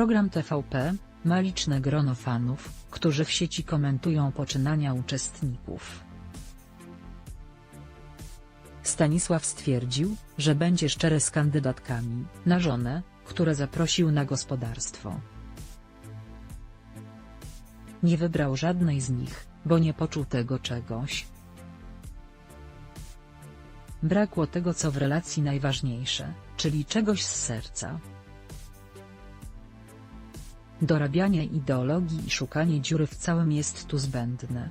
Program TVP ma liczne grono fanów, którzy w sieci komentują poczynania uczestników. Stanisław stwierdził, że będzie szczery z kandydatkami na żonę, które zaprosił na gospodarstwo. Nie wybrał żadnej z nich, bo nie poczuł tego czegoś. Brakło tego co w relacji najważniejsze, czyli czegoś z serca. Dorabianie ideologii i szukanie dziury w całym jest tu zbędne.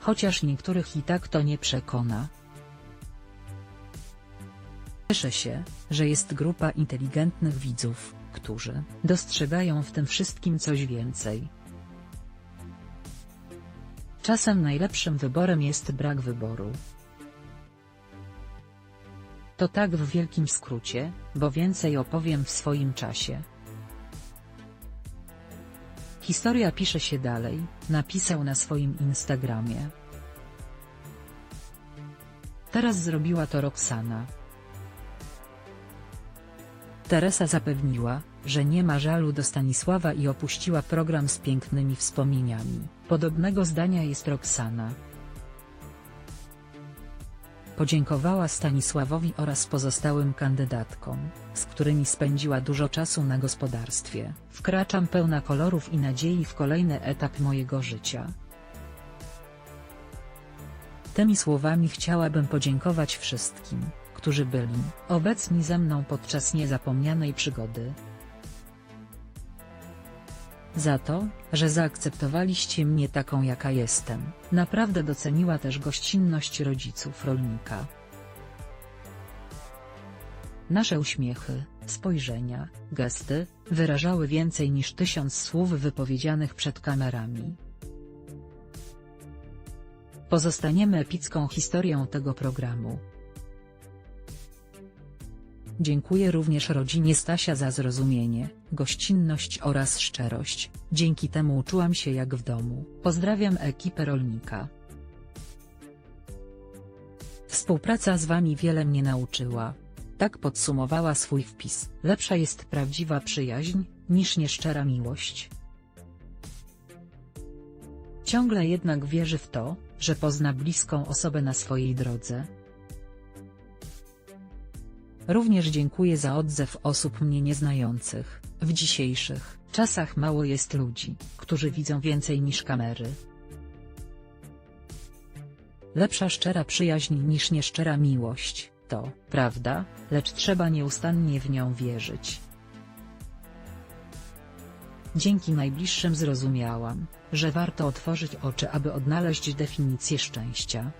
Chociaż niektórych i tak to nie przekona. Cieszę się, że jest grupa inteligentnych widzów, którzy dostrzegają w tym wszystkim coś więcej. Czasem najlepszym wyborem jest brak wyboru. To tak w wielkim skrócie, bo więcej opowiem w swoim czasie. Historia pisze się dalej, napisał na swoim Instagramie. Teraz zrobiła to Roxana. Teresa zapewniła, że nie ma żalu do Stanisława i opuściła program z pięknymi wspomnieniami. Podobnego zdania jest Roxana. Podziękowała Stanisławowi oraz pozostałym kandydatkom, z którymi spędziła dużo czasu na gospodarstwie. Wkraczam pełna kolorów i nadziei w kolejny etap mojego życia. Tymi słowami chciałabym podziękować wszystkim, którzy byli obecni ze mną podczas niezapomnianej przygody. Za to, że zaakceptowaliście mnie taką jaka jestem. Naprawdę doceniła też gościnność rodziców rolnika. Nasze uśmiechy, spojrzenia, gesty, wyrażały więcej niż tysiąc słów wypowiedzianych przed kamerami. Pozostaniemy epicką historią tego programu. Dziękuję również rodzinie Stasia za zrozumienie, gościnność oraz szczerość, dzięki temu czułam się jak w domu. Pozdrawiam ekipę rolnika. Współpraca z wami wiele mnie nauczyła. Tak podsumowała swój wpis. Lepsza jest prawdziwa przyjaźń, niż nieszczera miłość. Ciągle jednak wierzy w to, że pozna bliską osobę na swojej drodze. Również dziękuję za odzew osób mnie nieznających. W dzisiejszych czasach mało jest ludzi, którzy widzą więcej niż kamery. Lepsza szczera przyjaźń niż nieszczera miłość, to prawda, lecz trzeba nieustannie w nią wierzyć. Dzięki najbliższym zrozumiałam, że warto otworzyć oczy aby odnaleźć definicję szczęścia.